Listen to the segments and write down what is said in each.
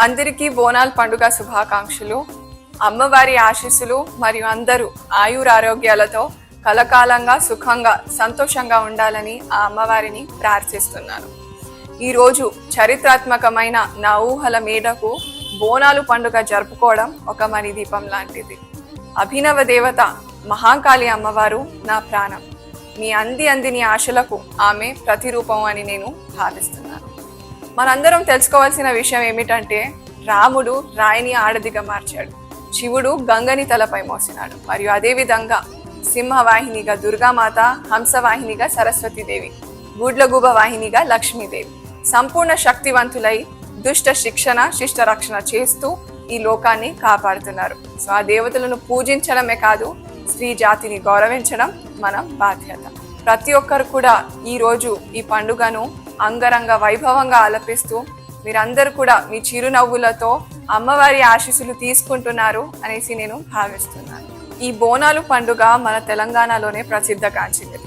అందరికీ బోనాల్ పండుగ శుభాకాంక్షలు. అమ్మవారి ఆశీస్సులు మరియు అందరూ ఆయురారోగ్యాలతో కలకాలంగా సుఖంగా సంతోషంగా ఉండాలని ఆ అమ్మవారిని ప్రార్థిస్తున్నాను. ఈరోజు చరిత్రాత్మకమైన నా ఊహల మేడకు బోనాలు పండుగ జరుపుకోవడం ఒక మణి దీపం లాంటిది. అభినవ దేవత మహాకాళి అమ్మవారు నా ప్రాణం. మీ అంది అందిని ఆశలకు ఆమె ప్రతిరూపం అని నేను భావిస్తున్నాను. మనందరం తెలుసుకోవాల్సిన విషయం ఏమిటంటే రాముడు రాయిని ఆడదిగా మార్చాడు. శివుడు గంగని తలపై మోసినాడు. మరియు అదేవిధంగా సింహవాహినిగా దుర్గామాత హంసవాహినిగా సరస్వతీదేవి గూడ్లగూబ వాహినిగా లక్ష్మీదేవి సంపూర్ణ శక్తివంతులై దుష్ట శిక్షణ శిష్ట రక్షణ చేస్తూ ఈ లోకాన్ని కాపాడుతున్నారు. సో ఆ దేవతలను పూజించడమే కాదు స్త్రీ జాతిని గౌరవించడం మన బాధ్యత. ప్రతి ఒక్కరు కూడా ఈ రోజు ఈ పండుగను అంగరంగ వైభవంగా ఆలపిస్తూ మీరందరూ కూడా మీ చిరునవ్వులతో అమ్మవారి ఆశీస్సులు తీసుకుంటున్నారు అనేసి నేను భావిస్తున్నాను. ఈ బోనాలు పండుగ మన తెలంగాణలోనే ప్రసిద్ధ కాంచింది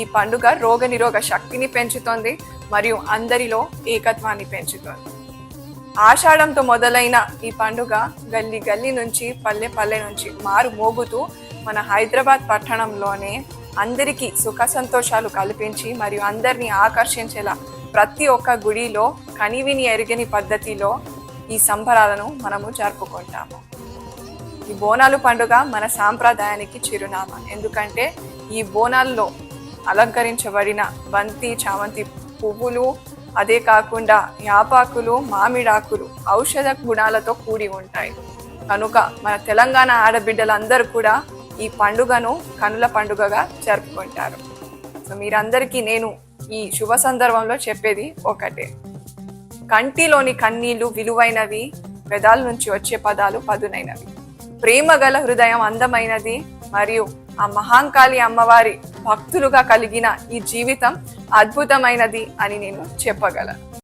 ఈ పండుగ రోగ నిరోగ శక్తిని పెంచుతోంది మరియు అందరిలో ఏకత్వాన్ని పెంచుతోంది. ఆషాఢంతో మొదలైన ఈ పండుగ గల్లీ గల్లీ నుంచి పల్లె పల్లె నుంచి మారు మోగుతూ మన హైదరాబాద్ పట్టణంలోనే అందరికీ సుఖ సంతోషాలు కల్పించి మరియు అందరినీ ఆకర్షించేలా ప్రతి ఒక్క గుడిలో కనివిని ఎరుగని పద్ధతిలో ఈ సంబరాలను మనము జరుపుకుంటాము. ఈ బోనాలు పండుగ మన సాంప్రదాయానికి చిరునామా. ఎందుకంటే ఈ బోనాల్లో అలంకరించబడిన బంతి చామంతి పువ్వులు అదే కాకుండా యాపాకులు మామిడాకులు ఔషధ గుణాలతో కూడి ఉంటాయి. కనుక మన తెలంగాణ ఆడబిడ్డలందరూ కూడా ఈ పండుగను కనుల పండుగగా జరుపుకుంటారు. సో మీరందరికీ నేను ఈ శుభ సందర్భంలో చెప్పేది ఒకటే. కంటిలోని కన్నీళ్ళు విలువైనవి పెదాల నుంచి వచ్చే పదాలు పదునైనవి. ప్రేమ గల హృదయం అందమైనది మరియు ఆ మహాంకాళి అమ్మవారి భక్తులుగా కలిగిన ఈ జీవితం అద్భుతమైనది అని నేను చెప్పగలను.